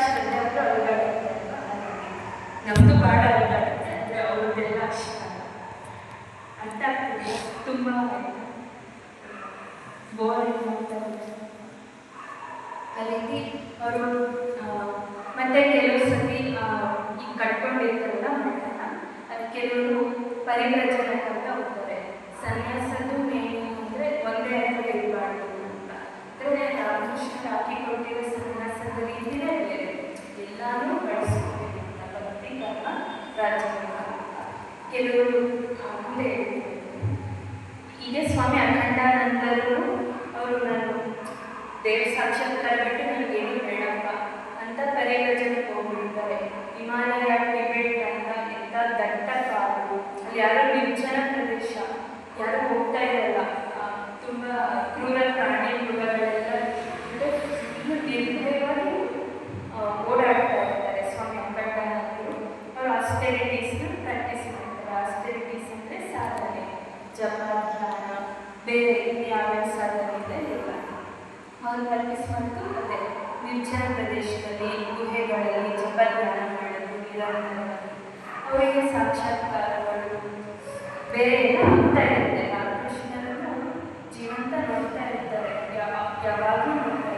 ಶ್ರದ್ಧೆ ಹಾಗಾಗಿ ನಮ್ಮದು ಭಾಳ ಅಲ್ಗಾಡುತ್ತೆ ಅಂದರೆ ಅವ್ರದ್ದೆಲ್ಲ ಅಷ್ಟ ಅರ್ಥ ಆಗ್ತದೆ? ತುಂಬ ಬೋರಿಂಗ್ ಅಂತ ಆ ರೀತಿ ಅವರು ಮತ್ತೆ ಕೆಲವು ಸತಿ ಈಗ ಕಟ್ಕೊಂಡಿರ್ತಾರಲ್ಲ ಮಠನ ಅದು ಕೆಲವರು ಪರಿವ್ರಜನಕ್ಕೆ ಅಂತ ಹೋಗ್ತಾರೆ. ಸನ್ಯಾಸದ್ದು ಮೇನು ಅಂದರೆ ಒಂದೇ ಅಂತ ಇರಬಾರ್ದು ಅಂತ. ಅಂದರೆ ರಾಮಕೃಷ್ಣ ಹಾಕಿ ಕೊಟ್ಟಿರೋ ಸನ್ಯಾಸದ ರೀತಿನೇ ಎಲ್ಲಾನು ಬಳಸ್ಕೋಬೇಕು ಅಂತ ಭಕ್ತಿ ರಾಜಕೀಯ ಕೆಲವರು ಮುಂದೆ ಹೀಗೆ ಸ್ವಾಮಿ ಅಖಂಡಾನಂದರು ಅವರು ನಾನು ದೇವ್ರ ಸಾಕ್ಷಾತ್ಕಾರ ಬಿಟ್ಟು ನನಗೇನು ಬೇಡಪ್ಪ ಅಂತ ಪರಿವರ್ತನೆಗೆ ಹೋಗ್ಬಿಡ್ತಾರೆ. ಹಿಮಾಲಯ, ಟಿಬೆಟ್ ಅಂತ ಎಂಥ ದಟ್ಟ ಕಾಡು ಅಲ್ಲಿ ಯಾರೋ ನಿರ್ಜನ ಪ್ರದೇಶ. ಆಸ್ಪೆರಿಟೀಸ್ನ ಪ್ರಾಕ್ಟೀಸ್ ಮಾಡ್ತಾರೆ. ಆಸ್ಪೆರಿಟೀಸ್ ಅಂದರೆ ಸಾಧನೆ. ಜಪ ಧ್ಯಾನ ಬೇರೆ ಇನ್ಯಾವ್ಯಾವ ಸಾಧನೆ ಇದೆ ಇಲ್ಲ ಅವ್ರು ಪ್ರಾಕ್ಟೀಸ್ ಮಾಡಿದ್ರು ಅದೇ ನಿರ್ಜನ ಪ್ರದೇಶದಲ್ಲಿ, ಗುಹೆಗಳಲ್ಲಿ ಜಪ ಧ್ಯಾನ ಮಾಡೋದು ನಿರಂತರವಾಗಿ ಅವರಿಗೆ ಸಾಕ್ಷಾತ್ಕಾರಗಳು, ಬೇರೆ ಎಲ್ಲ ಹೋಗ್ತಾ ಇರುತ್ತೆ. ರಾಮಕೃಷ್ಣರನ್ನು ಜೀವಂತ ನೋಡ್ತಾ ಇರ್ತಾರೆ. ಯಾವ ಯಾವಾಗಲೂ ನೋಡ್ತಾ